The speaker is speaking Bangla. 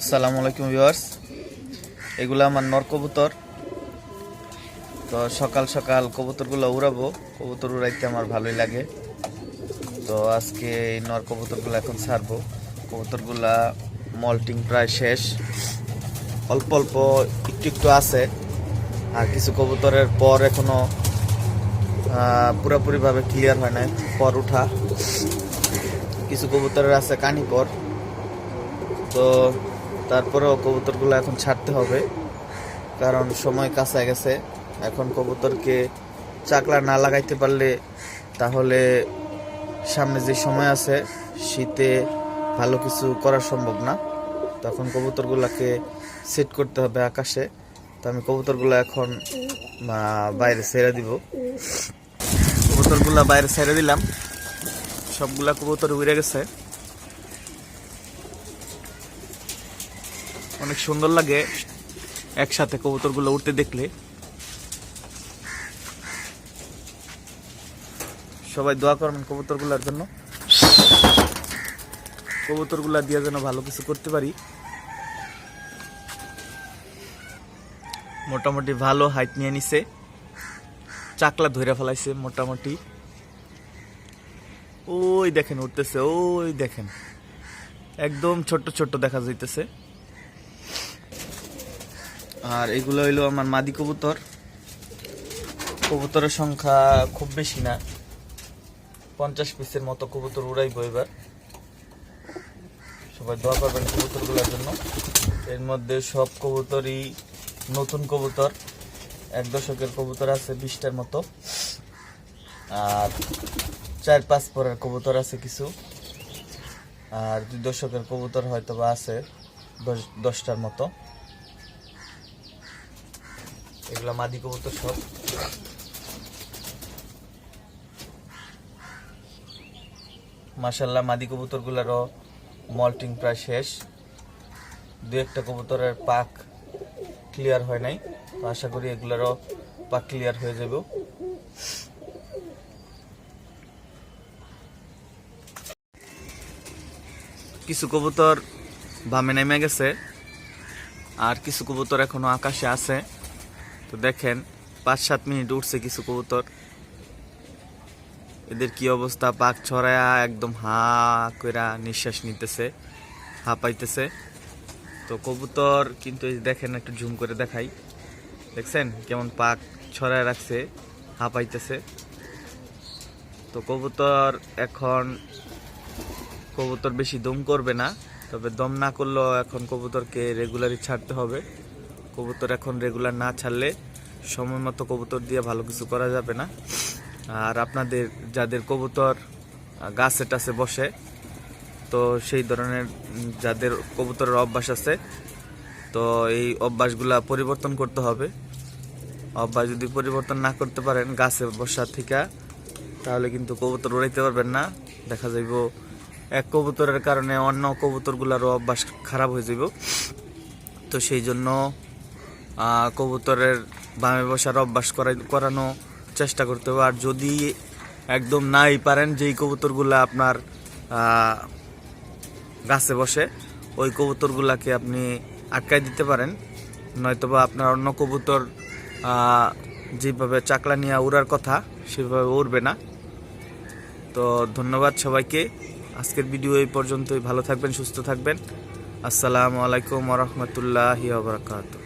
আসসালামু আলাইকুম ভিউয়ার্স। এগুলো আমার নর কবুতর। তো সকাল সকাল কবুতরগুলো উড়াবো। কবুতর উড়াইতে আমার ভালোই লাগে। তো আজকে এই নর কবুতরগুলো এখন ছাড়বো। কবুতরগুলা মল্টিং প্রায় শেষ। অল্প অল্প একটু একটু আছে। আর কিছু কবুতরের পর এখনও আহ, পুরোপুরিভাবে ক্লিয়ার হয় নাই। পর উঠা। কিছু কবুতরের আছে কানি পর তো তারপরেও কবুতরগুলো এখন ছাড়তে হবে, কারণ সময় কাছে গেছে। এখন কবুতরকে চাকলা না লাগাইতে পারলে তাহলে সামনে যে সময় আছে, শীতে ভালো কিছু করা সম্ভব না। তখন কবুতরগুলোকে সেট করতে হবে আকাশে। তো আমি কবুতরগুলো এখন বাইরে ছেড়ে দিব। কবুতরগুলো বাইরে ছেড়ে দিলাম। সবগুলা কবুতর উড়ে গেছে। অনেক সুন্দর লাগে একসাথে কবুতরগুলো উঠতে দেখলে। সবাই দোয়া করবেন কবুতরগুলোর জন্য। কবুতরগুলা দিয়ে যেন ভালো কিছু করতে পারি। মোটামুটি ভালো হাইট নিয়ে নিছে। চাকলা ধরে ফেলাইছে মোটামুটি। ওই দেখেন উঠতেছে ওই দেখেন। একদম ছোট্ট ছোট্ট দেখা যাইতেছে। আর এগুলো হইল আমার মাদি কবুতর। কবুতরের সংখ্যা খুব বেশি না। পঞ্চাশ পিসের মতো কবুতর উড়াইবো এবার। সবাই দোয়া করবেন কবুতরগুলোর জন্য। এর মধ্যে সব কবুতরই নতুন কবুতর। এক দশকের কবুতর আছে বিশটার মতো। আর চার পাঁচ পরের কবুতর আছে কিছু। আর দুই দশকের কবুতর হয়তো বা আছে দশ দশটার মতো। এগুলা মাদি কবুতর সব। মাসাল্লাহ মাদি কবুতর গুলারও মল্টিং প্রায় শেষ। দু একটা কবুতরের পাক ক্লিয়ার হয় নাই। তো আশা করি এগুলারও পাক ক্লিয়ার হয়ে যাবে। কিছু কবুতর বামে নেমে গেছে, আর কিছু কবুতর এখনও আকাশে আছে। তো দেখেন পাঁচ সাত মিনিট উঠছে কিছু কবুতর। এদের কি অবস্থা? পাক ছড়ায়া একদম হা কইরা নিঃশ্বাস নিতেছে, হা পাইতেছে। তো কবুতর কিন্তু এই দেখেন, একটু ঝুম করে দেখাই। দেখছেন কেমন পাক ছড়ায় রাখছে, হা পাইতেছে। তো কবুতর এখন, কবুতর বেশি দম করবে না, তবে দম না করলেও এখন কবুতরকে রেগুলারই ছাড়তে হবে। কবুতর এখন রেগুলার না ছাড়লে সময় মতো কবুতর দিয়ে ভালো কিছু করা যাবে না। আর আপনাদের যাদের কবুতর গাছে টাছে বসে, তো সেই ধরনের যাদের কবুতরের অভ্যাস আছে, তো এই অভ্যাসগুলা পরিবর্তন করতে হবে। অভ্যাস যদি পরিবর্তন না করতে পারেন গাছে বসা থেকে, তাহলে কিন্তু কবুতর উড়াইতে পারবেন না। দেখা যাইব এক কবুতরের কারণে অন্য কবুতরগুলোরও অভ্যাস খারাপ হয়ে যাইব। তো সেই জন্য কবুতরের বামে বসার অভ্যাস করানো চেষ্টা করতে হবে। আর যদি একদম নাই পারেন, যেই কবুতরগুলো আপনার গাছে বসে, ওই কবুতরগুলাকে আপনি আটকাই দিতে পারেন। নয়তোবা আপনার অন্য কবুতর যেভাবে চাকলা নিয়ে উড়ার কথা, সেভাবে উড়বে না। তো ধন্যবাদ সবাইকে। আজকের ভিডিও এই পর্যন্তই। ভালো থাকবেন, সুস্থ থাকবেন। আসসালামু আলাইকুম রহমতুল্লাহ বারকাতুহ।